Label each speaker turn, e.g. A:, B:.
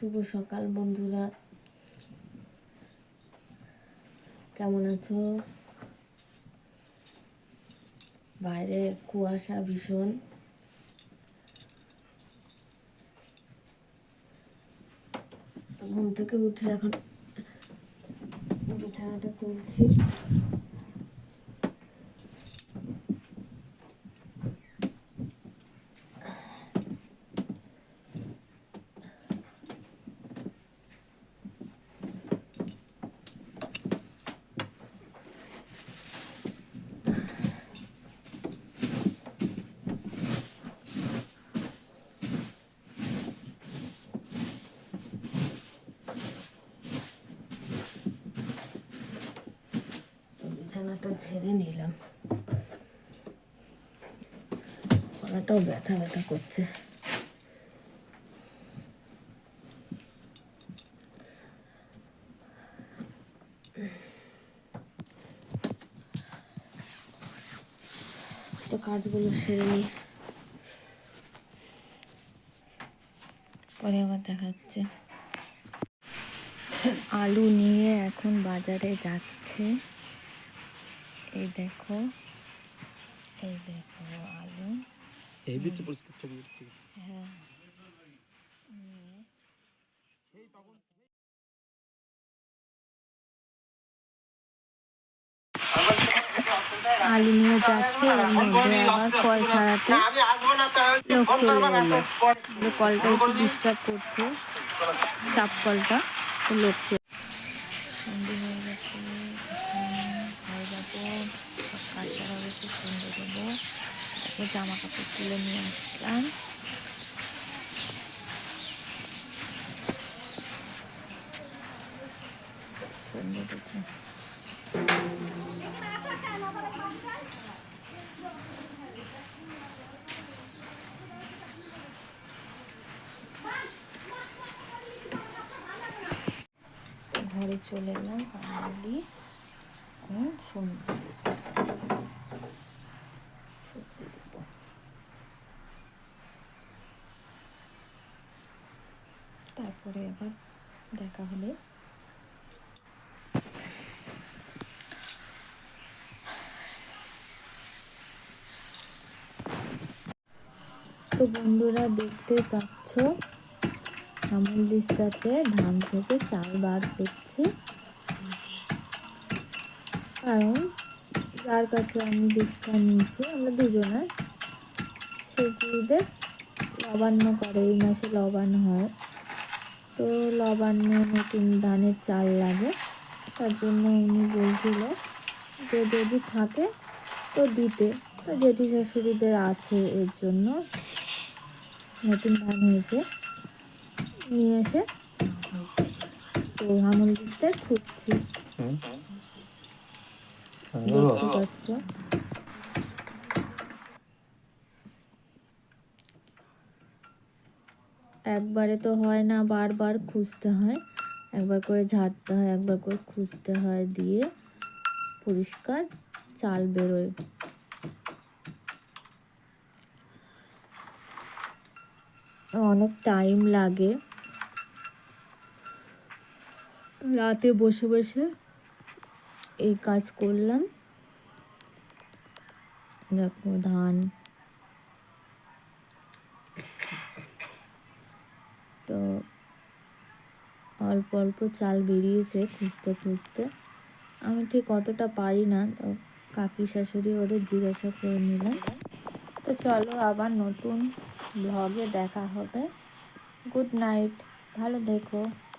A: শুভ সকাল বন্ধুরা। কেমন আছো? বাইরে কুয়াশা ভীষণ। ঘুম থেকে উঠে এখন বিছানাটা তুলছি তো বিছানাটা ঝেড়ে নিলাম। গলাটাও ব্যথা ব্যথা করছে। তো কাজগুলো সেরে নিই। পরে আবার দেখাচ্ছে আলু নিয়ে এখন বাজারে যাচ্ছে। এই দেখো এই দেখো আলু।
B: এই বিচ্ছে পরিষ্কার ছবি উঠছে
A: হ্যাঁ। আলু নিয়ে যাচ্ছে এর মধ্যে আবার কল ছাড়াতে। লোক চলে গেল কলটা একটু ডিস্টার্ব করছে। চাপ কলটা লোক চলে গেছে সন্ধে দেবো তারপর জামা কাপড় তুলে নিয়ে আসলাম। সন্ধে দেবো ঘরে চলে এলাম ফাইনালি এখন তারপরে আবার দেখা হলে তো বন্ধুরা দেখতে পাচ্ছ, আমল দিস্তাতে ধান থেকে চাল বার করছি। কারণ যার কাছে আমি দীক্ষা নিয়েছি, আমরা দুজনে সেই গুরুদেব লবান্ন করে এই মাসে লবান হয়। তো লবান্ন নতুন ধানের চাল লাগে তার জন্য উনি বলছিল যে যদি থাকে তো দিতে। তো জেঠি শাশুড়িদের আছে এর জন্য নতুন ধান হয়েছে নিয়ে এসে তো আমল দিতে খুঁজছি। দেখতে পাচ্ছ। একবারে তো হয় না, বারবার খুঁজতে হয়। একবার করে ঝাড়তে হয়, একবার করে খুঁজতে হয়, দিয়ে পরিষ্কার চাল বেরোয়। অনেক টাইম লাগে। রাতে বসে বসে এই কাজ করলাম। দেখো ধান তো অল্প অল্প চাল বেরিয়েছে খুঁজতে খুঁজতে। আমি ঠিক অতটা পারি না, তো কাকি শাশুড়ি ওদের জিজ্ঞাসা করে নিলাম। তো চলো আবার নতুন ব্লগে দেখা হবে। গুড নাইট ভালো দেখো